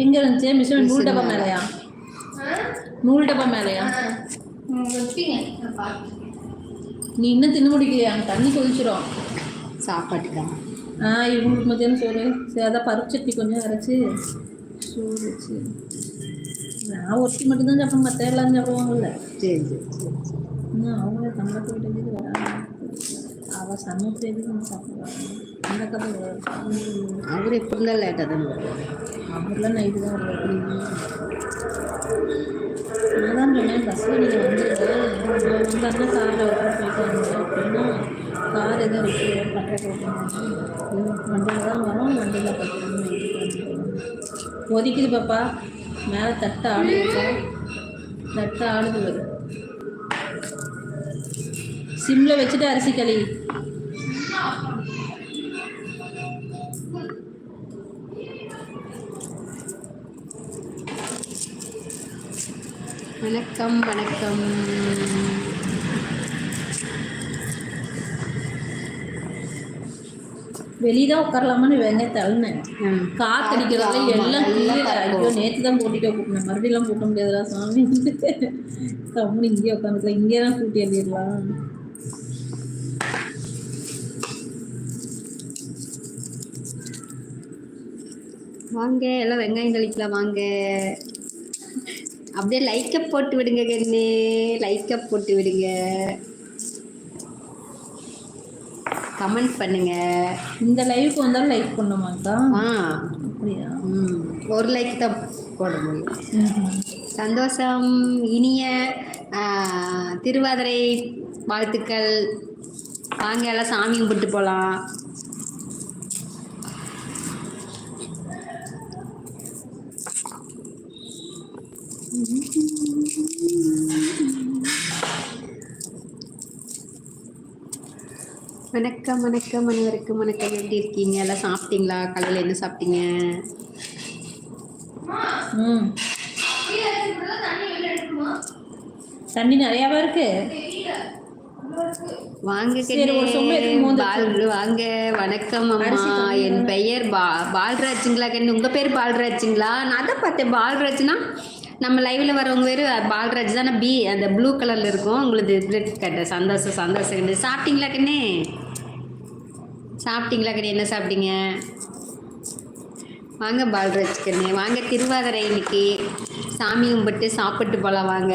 எங்கே இருந்துச்சு? மிஷின் நூல் டப்பா மேலேயா? நூல் டப்பா மேலேயா? நீ இன்னும் தின்னு முடிக்கலையா? தண்ணி கொதிச்சிரும். சாப்பாட்டுக்கு? ஆ இவங்களுக்கு மத்தியானம் சோறு. சரி அதான் பருப்பு சட்னி கொஞ்சம் அரைச்சி. சோறு வச்சு. நான் ஒருத்தி மட்டும்தான் சாப்பிடுவேன். மற்ற எல்லாரும் சாப்பிடுவாங்கல்ல. சரி சரி சரி. இன்னும் அவங்கள தமிழக வீட்டுக்கு வராங்க அவள் சமைச்சு எதுக்கு சாப்பிடுவாங்க அந்த கதை அவர் எப்படி இருந்தால் லேட்டாக தான்? அவர்லாம் நைட்டு தான் வருவார். நான் தான் சொன்னேன் பஸ்ஸில் நீங்கள் வந்துருங்க. வந்தாருன்னா காரில் ஒரு போயிட்டு வாங்க அப்படின்னா கார் எதுவும் இருக்கு பட்டை வண்டியில் தான் வரோம் வண்டியில் பார்த்துக்கணும் ஒதுக்குது பாப்பா. மேலே தட்டை ஆடுது தட்டை ஆடுது வரும் சிம்மில் வச்சுட்டு அரிசி களி. வணக்கம் வணக்கம். வெளியே தான் உட்காரலாமான்னு வெங்காயம் தள்ளினேன். காத்தடிக்கிறதுல எல்லாம் ஐயோ. நேற்று தான் கூட்டிகிட்டு கூட்டினேன் மறுபடியும் கூட்ட முடியாதுடா சாமி. கம்முனு இங்கேயே உட்காந்துக்கலாம் இங்கே தான் கூட்டி எழுதிடலாம் வாங்க எல்லாம் வெங்காயம் கழிக்கலாம் வாங்க. அப்படியே லைக்கை போட்டு விடுங்க கண்ணு. லைக்கை போட்டு விடுங்க. கமெண்ட் பண்ணுங்க. இந்த லைவுக்கு வந்தாலும் லைக் பண்ணுமாக்கா ஆ. அப்படியா? ம். ஒரு லைக் தான் போட முடியும். சந்தோஷம். இனிய திருவாதிரை வாழ்த்துக்கள். வாங்க எல்லாம் சாமி கும்பிட்டு போகலாம் வணக்கம் வணக்கம் அனைவருக்கும். வணக்கம். எப்படி இருக்கீங்க? எல்லாம் சாப்பிட்டீங்களா? காலையில் என்ன சாப்பிட்டீங்க? ம். தண்ணி நிறையாவா இருக்கு? வாங்க சரி, ஒரு சொம்பு எடுத்து கண்ணு. மோந்து பால் வாங்க. வணக்கம் அம்மா. என் பெயர் பா பால்ராஜுங்களா கண்ணு? உங்கள் பேர் பால்ராஜுங்களா? நான் அதான் பார்த்தேன். பால்ராஜ்னா நம்ம லைவில் வரவங்க பேர் பால்ராஜ் தானே பி அந்த ப்ளூ கலரில் இருக்கும். உங்களுக்கு பிளட் கட்ட சந்தோஷம் சந்தோஷம் கண்டு சாப்பிட்டீங்களா கண்ணே? சாப்பிட்டீங்களா கண்ணே? என்ன சாப்பிட்டீங்க? வாங்க பால்ராஜ் கண்ணே வாங்க திருவாதிரை இன்னைக்கு. சாமி கும்பிட்டு சாப்பிட்டு போகலாம் வாங்க.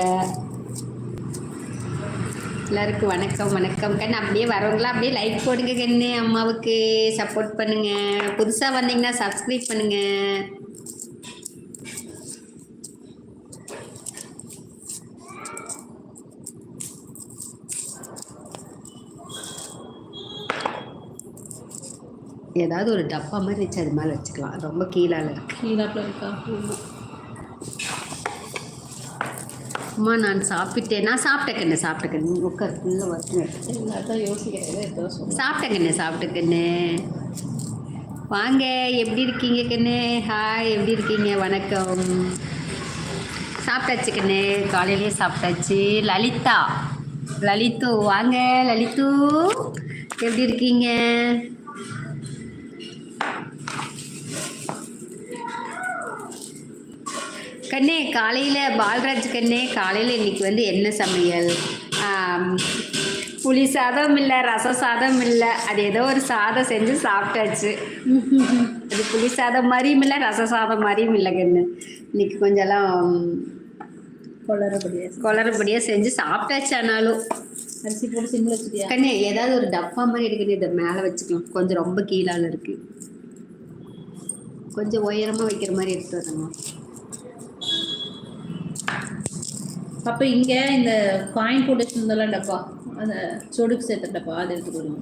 எல்லாருக்கும் வணக்கம் வணக்கம். கண்ணு அப்படியே வரவங்களாம் அப்படியே லைக் போடுங்க கண்ணு அம்மாவுக்கு சப்போர்ட் பண்ணுங்க. புதுசாக வந்தீங்கன்னா சப்ஸ்கிரைப் பண்ணுங்க. ஏதாவது ஒரு டப்பா மாதிரி வச்சு அது மேலே வச்சுக்கலாம். ரொம்ப கீழால கீழாப்பில் இருக்கா? அம்மா நான் சாப்பிட்டேன். நான் சாப்பிட்டேன் கண்ணு சாப்பிட்டேன் கண்ணு. உட்கார். ஃபுல்லாக எல்லாத்தான் யோசிக்கிறேன். ஏதோ சொல்லுவேன் சாப்பிட்டேன் கண்ணு சாப்பிட்டேன் கண்ணு. வாங்க எப்படி இருக்கீங்க கண்ணு? ஹாய் எப்படி இருக்கீங்க? வணக்கம். சாப்பிட்டாச்சு கண்ணு. காலையிலேயே சாப்பிட்டாச்சு. லலிதா. லலித்து வாங்க லலித்து. எப்படி இருக்கீங்க? கண்ணே காலையில் பால்ராஜ் கண்ணே காலையில் இன்னைக்கு வந்து என்ன சமையல்? புளி சாதம் இல்லை ரசம் சாதம் இல்லை அது ஏதோ ஒரு சாதம் செஞ்சு சாப்பிட்டாச்சு. அது புளி சாதம் மாதிரியும் இல்லை ரச சாதம் மாதிரியும் இல்லை கண்ணு. இன்னைக்கு கொஞ்சம்லாம் கொளறபடியா குளறுபடியாக செஞ்சு சாப்பிட்டாச்சு ஆனாலும். அரிசி போட்டு சிம்மில் வச்சுட்டியா? கண்ணு ஏதாவது ஒரு டப்பா மாதிரி எடுக்கணும் இதை மேலே வச்சுக்கலாம். கொஞ்சம் ரொம்ப கீழால இருக்கு. கொஞ்சம் உயரமாக வைக்கிற மாதிரி எடுத்து வரணும். அப்போ இங்கே இந்த காயின் போட்டு வச்சிருந்தெல்லாம் டப்பா அந்த சொடுக்கு சேர்த்த டப்பா அதை தருமா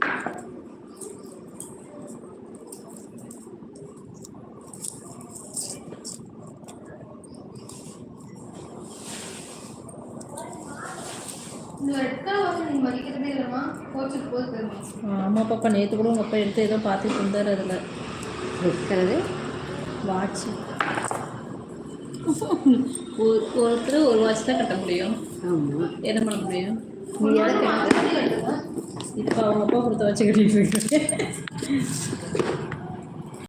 ஆமாம் பாப்பா நேற்று கூட உங்கள் அப்பா எடுத்து ஏதோ பார்த்துட்டு இருந்தார் அதில். இருக்கிறது வாட்ச். ஒரு ஒருத்தர் ஒரு வாட்ச் தான் கட்ட முடியும். ஆமாம் என்ன பண்ண முடியும்? இப்போ அவங்க அப்பா கொடுத்த வச்சு கட்டிட்டு இருக்கு